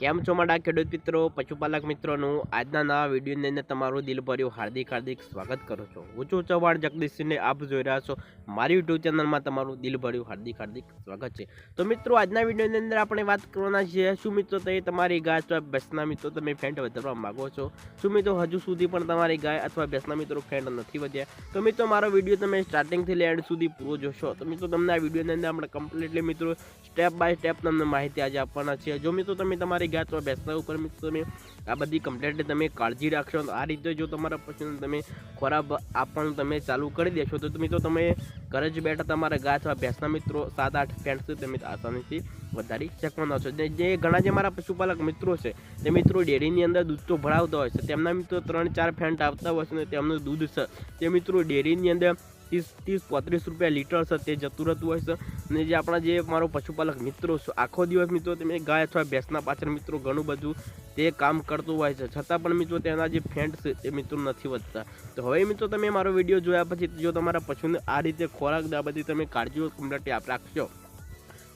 કેમ છો મારા ખેડૂત મિત્રો? પશુપાલક મિત્રોનું આજના નવા વિડીયોની અંદર તમારું દિલભર્યું હાર્દિક હાર્દિક સ્વાગત કરું છું. હું છું ચૌહાણ જગદીશસિંહને આપ જોઈ રહ્યા છો. મારી યુટ્યુબ ચેનલમાં તમારું દિલભર્યું હાર્દિક હાર્દિક સ્વાગત છે. તો મિત્રો, આજના વિડીયોની અંદર આપણે વાત કરવાના છીએ. શું મિત્રો તમે તમારી ગાય અથવા ભેંસના મિત્રો તમે ફેન્ટ વધારવા માગો છો? શું મિત્રો હજુ સુધી પણ તમારી ગાય અથવા ભેંસના મિત્રો ફેન્ટ નથી વધ્યા? તો મિત્રો, મારો વીડિયો તમે સ્ટાર્ટિંગથી લઈ સુધી પૂરો જોશો. તો મિત્રો, તમને આ વિડીયોની અંદર આપણે કમ્પ્લીટલી મિત્રો સ્ટેપ બાય સ્ટેપ તમને માહિતી આજે આપવાના છે જો મિત્રો તમે તમારી ગાય અથવા બેસતા ઉપર તમે આ બધી કમ્પ્લીટલી તમે કાળજી રાખશો. આ રીતે જો તમારા પશુને તમે ખોરાક આપવાનું તમે ચાલુ કરી દેશો, તો મિત્રો તમે ઘરે જ બેઠા તમારા ગાય અથવા ભેંસના મિત્રો સાત આઠ ફેન્ટ સુધી તમે આસાનીથી વધારી શકવાના છો. જે ઘણા જે મારા પશુપાલક મિત્રો છે, તે મિત્રો ડેરીની અંદર દૂધ તો ભરાવતા હોય છે. તેમના મિત્રો ત્રણ ચાર ફેન્ટ આવતા હોય છે ને તેમનું દૂધ છે. તે મિત્રો ડેરીની અંદર ત્રીસ ત્રીસ, પોત્રીસ રૂપિયા લીટર છે, તે જતું રહેતું હોય છે. અને જે આપણા જે મારો પશુપાલક મિત્રો છે, આખો દિવસ મિત્રો તમે ગાય અથવા ભેંસના પાછળ મિત્રો ઘણું બધું તે કામ કરતું હોય છે. છતાં પણ મિત્રો તેના જે ફેન્ટ છે, તે મિત્રો નથી વધતા. તો હવે મિત્રો તમે મારો વીડિયો જોયા પછી જો તમારા પશુને આ રીતે ખોરાક બધી તમે કાળજીઓ કમ્પ્લેટ આપ રાખશો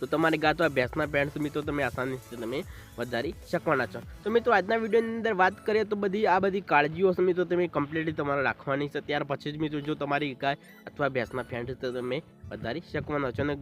તો તમારી ગાય અથવા ભેંસના પેન્ટ્સ મિત્રો, તમે આસાનીથી તમે વધારી શકવાના છો. તો મિત્રો, આજના વિડીયોની અંદર વાત કરીએ તો બધી, આ બધી કાળજીઓ મિત્રો, તમે કમ્પ્લીટલી તમારે રાખવાની છે. ત્યાર પછી જ મિત્રો, જો તમારી ગાય અથવા ભેંસના ફેન્ટ તો તમે વધારી શકવાના છો. અને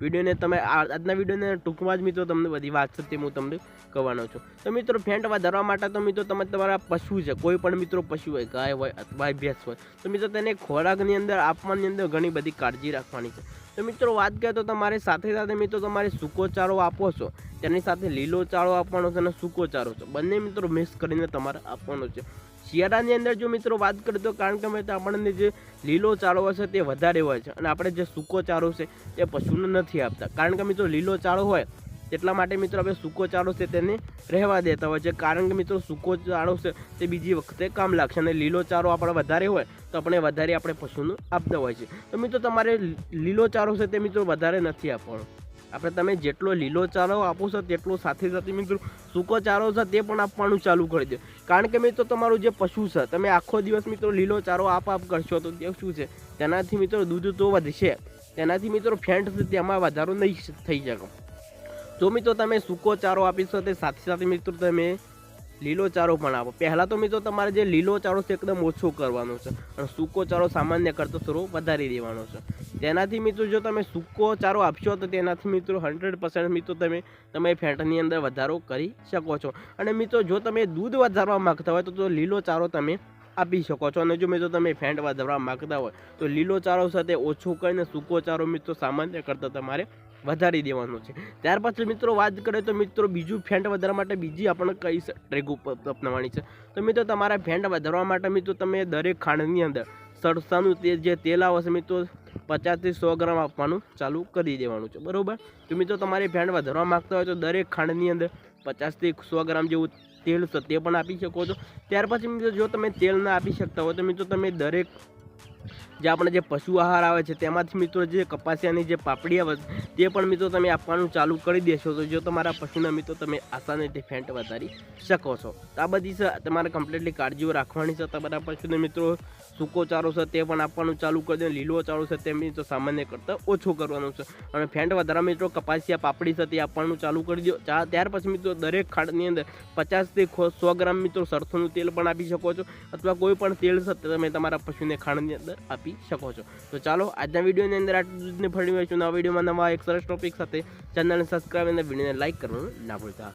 વિડીયોને તમે આજના વિડીયોને ટૂંકમાં જ મિત્રો તમને બધી વાત છે તે હું તમને કહેવાનો છું. તો મિત્રો ફેન્ટ વધારવા માટે તો મિત્રો તમે તમારા પશુ છે. કોઈ પણ મિત્રો પશુ હોય, ગાય હોય અથવા ભેંસ હોય, તો મિત્રો તેને ખોરાકની અંદર, આપવાની અંદર ઘણી બધી કાળજી રાખવાની છે. તો મિત્રો વાત કરીએ તો તમારે સાથે સાથે મિત્રો તમારે સૂકો ચારો આપો છો. તેની સાથે લીલો ચારો આપવાનો છે અને સૂકો ચારો છે. બંને મિત્રો મિક્સ કરીને તમારે આપવાનો છે. શિયાળાની અંદર જો મિત્રો વાત કરીએ તો કારણ કે આપણને જે લીલો ચારો હશે તે વધારે હોય છે. અને આપણે જે સૂકો ચારો છે તે પશુને નથી આપતા. કારણ કે મિત્રો લીલો ચારો હોય એટલા માટે મિત્રો આપણે સૂકો ચારો છે તેને રહેવા દેતા હોય છે. કારણ કે મિત્રો સૂકો ચારો છે તે બીજી વખતે કામ લાગશે. અને લીલો ચારો આપણે વધારે હોય તો આપણે વધારે આપણે પશુનું આપતા હોય છે. તો મિત્રો તમારે લીલો ચારો છે તે મિત્રો વધારે નથી આપવાનો. આપણે તમે જેટલો લીલો ચારો આપો છો, તેટલો સાથે સાથે મિત્રો સૂકો ચારો છે, તે પણ આપવાનું ચાલુ કરી દો. કારણ કે મિત્રો તમારું જે પશુ છે, તમે આખો દિવસ મિત્રો લીલો ચારો આપ આપ કરશો, તો તે શું છે? તેનાથી મિત્રો દૂધ તો વધશે. તેનાથી મિત્રો ફેન્ટ છે, તેમાં વધારો નહીં થઈ શકે. જો મિત્રો તમે સૂકો ચારો આપીશો તે સાથે સાથે મિત્રો તમે લીલો ચારો પણ આપો. પહેલાં તો મિત્રો તમારે જે લીલો ચારો છે એકદમ ઓછો કરવાનો છે. અને સૂકો ચારો સામાન્ય કરતો થોડો વધારી દેવાનો છે. તેનાથી મિત્રો જો તમે સૂકો ચારો આપશો તો તેનાથી મિત્રો હંડ્રેડ પર્સન્ટ મિત્રો તમે તમે ફેટની અંદર વધારો કરી શકો છો. અને મિત્રો જો તમે દૂધ વધારવા માગતા હોય તો લીલો ચારો તમે આપી શકો છો. અને જો મિત્રો તમે ફેન્ટ વધારવા માગતા હોય તો લીલો ચારો સાથે ઓછો કરીને સૂકો ચારો મિત્રો સામાન્ય કરતાં તમારે વધારી દેવાનો છે. ત્યાર પછી મિત્રો વાત કરીએ તો મિત્રો બીજું ફેન્ટ વધારવા માટે બીજી આપણને કઈ ટ્રેક અપનાવવાની છે. તો મિત્રો તમારા ફેન્ટ વધારવા માટે મિત્રો તમે દરેક ખાંડની અંદર સરસાનું તે જે તેલ આવશે મિત્રો પચાસથી સો ગ્રામ આપવાનું ચાલુ કરી દેવાનું છે. બરાબર? તો મિત્રો તમારે ફેન્ટ વધારવા માગતા હોય તો દરેક ખાંડની અંદર પચાસથી સો ગ્રામ જેવું તેલ છે તે પણ આપી શકો છો. ત્યાર પછી મિત્રો જો તમે તેલ ના આપી શકતા હોય તો મિત્રો તમે દરેક જે આપણે જે પશુ આહાર આવે છે, તેમાંથી મિત્રો જે કપાસિયાની જે પાપડી આવે તે પણ મિત્રો તમે આપવાનું ચાલુ કરી દેશો. તો જો તમારા પશુના મિત્રો તમે આસાનીથી ફેન્ટ વધારી શકો છો. આ બધી તમારે કમ્પ્લીટલી કાળજીઓ રાખવાની છે. તમારા પશુને મિત્રો સૂકો ચારો છે, તે પણ આપવાનું ચાલુ કરી દો. લીલો ચારો છે, તે મિત્રો સામાન્ય કરતાં ઓછો કરવાનું છે. અને ફેન્ટ વધારા મિત્રો કપાસિયા પાપડી છે, તે આપવાનું ચાલુ કરી દો. ત્યાર પછી મિત્રો દરેક ખાંડની અંદર પચાસથી સો ગ્રામ મિત્રો સરસોનું તેલ પણ આપી શકો છો. અથવા કોઈ પણ તેલ છે તમે તમારા પશુને ખાંડની અંદર આપી શકો છો. તો ચાલો, આજના વિડીયોની અંદર આટલું જ ફરી મળીશું નવા વિડીયોમાં નવા એક સરસ ટોપિક સાથે. ચેનલને સબસ્ક્રાઈબ અને વિડીયોને લાઇક કરવાનું ના ભૂલતા.